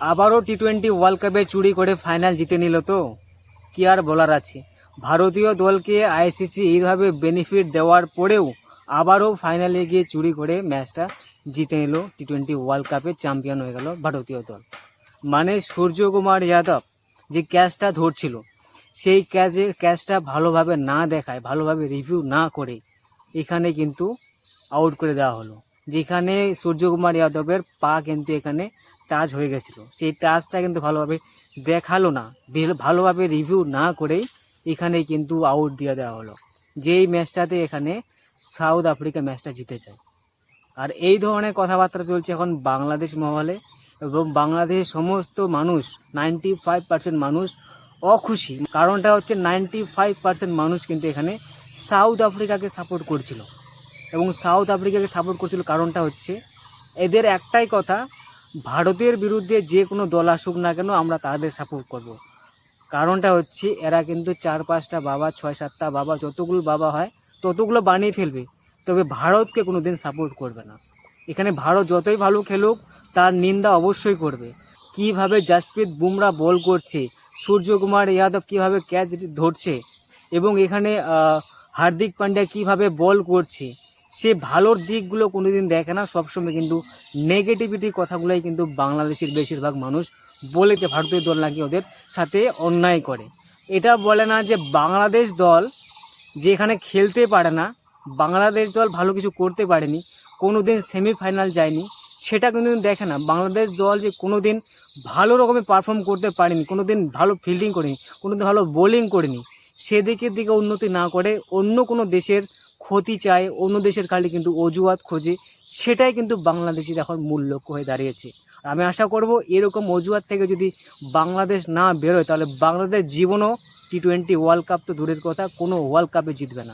আবারও টি twenty world কাপে চুরি করে ফাইনাল জিতে নিল তো? কি আর বলার আছে? ভারতীয় দলকে আইসিসি এইভাবে বেনিফিট দেওয়ার পরেও আবারও ফাইনালে গিয়ে চুরি করে ম্যাচটা জিতে নিল টি টোয়েন্টি ওয়ার্ল্ড কাপে চ্যাম্পিয়ন হয়ে গেল ভারতীয় দল। মানে সূর্যকুমার যাদব যে ক্যাচটা ধরছিল, সেই ক্যাচে ক্যাচটা ভালোভাবে না দেখায়, ভালোভাবে রিভিউ না করে, এখানে কিন্তু আউট করে দেওয়া হলো। যেখানে সূর্যকুমার যাদবের পা কিন্তু এখানে টাচ হয়ে গেছিল। সেই টাচটা কিন্তু ভালোভাবে দেখাল না। ভালোভাবে রিভিউ না করেই এখানে কিন্তু আউট দিয়ে দেওয়া হলো। যেই ম্যাচটাতে এখানে সাউথ আফ্রিকা ম্যাচটা জিতে যায় আর এই ধরনের কথাবার্তা চলছে এখন বাংলাদেশ মহলে এবং বাংলাদেশের সমস্ত মানুষ নাইনটি ফাইভ পার্সেন্ট মানুষ অখুশি। কারণটা হচ্ছে নাইনটি ফাইভ পার্সেন্ট মানুষ কিন্তু এখানে সাউথ আফ্রিকাকে সাপোর্ট করছিল। এবং সাউথ আফ্রিকাকে সাপোর্ট করছিল কারণটা হচ্ছে এদের একটাই কথা ভারতের বিরুদ্ধে যে কোনো দল আসুক না কেন আমরা তাদের সাপোর্ট করব। কারণটা হচ্ছে এরা কিন্তু চার পাঁচটা বাবা, ছয় সাতটা বাবা, যতগুলো বাবা হয় ততগুলো বানিয়ে ফেলবে। তবে ভারতকে কোনো দিন সাপোর্ট করবে না। এখানে ভারত যতই ভালো খেলুক, তার নিন্দা অবশ্যই করবে। কীভাবে জাসপ্রীত বুমরা বল করছে, সূর্যকুমার ইয়াদব কীভাবে ক্যাচ ধরছে, এবং এখানে হার্দিক পান্ডিয়া কীভাবে বল করছে সে ভালোর দিকগুলো কোনোদিন দেখে না। সবসময় কিন্তু নেগেটিভিটি কথাগুলোই কিন্তু বাংলাদেশের বেশিরভাগ মানুষ বলেছে ভারতীয় দল নাকি ওদের সাথে অন্যায় করে। এটা বলে না যে বাংলাদেশ দল যে এখানে খেলতে পারে না, বাংলাদেশ দল ভালো কিছু করতে পারেনি কোনো দিন সেমিফাইনাল যায়নি, সেটা কিন্তু দেখে না। বাংলাদেশ দল যে কোনো দিন ভালো রকমের পারফর্ম করতে পারেনি কোনো দিন ভালো ফিল্ডিং করেনি কোনো দিন ভালো বোলিং করেনি, সেদিকের দিকে উন্নতি না করে অন্য কোনো দেশের ক্ষতি চায়, অন্য দেশের খালি কিন্তু অজুহাত খোঁজে, সেটাই কিন্তু বাংলাদেশের এখন মূল লক্ষ্য হয়ে দাঁড়িয়েছে। আর আমি আশা করব এরকম অজুহাত থেকে যদি বাংলাদেশ না বেরোয়, তাহলে বাংলাদেশ জীবনও টি টোয়েন্টি ওয়ার্ল্ড কাপ তো দূরের কথা, কোনো ওয়ার্ল্ড কাপে জিতবে না।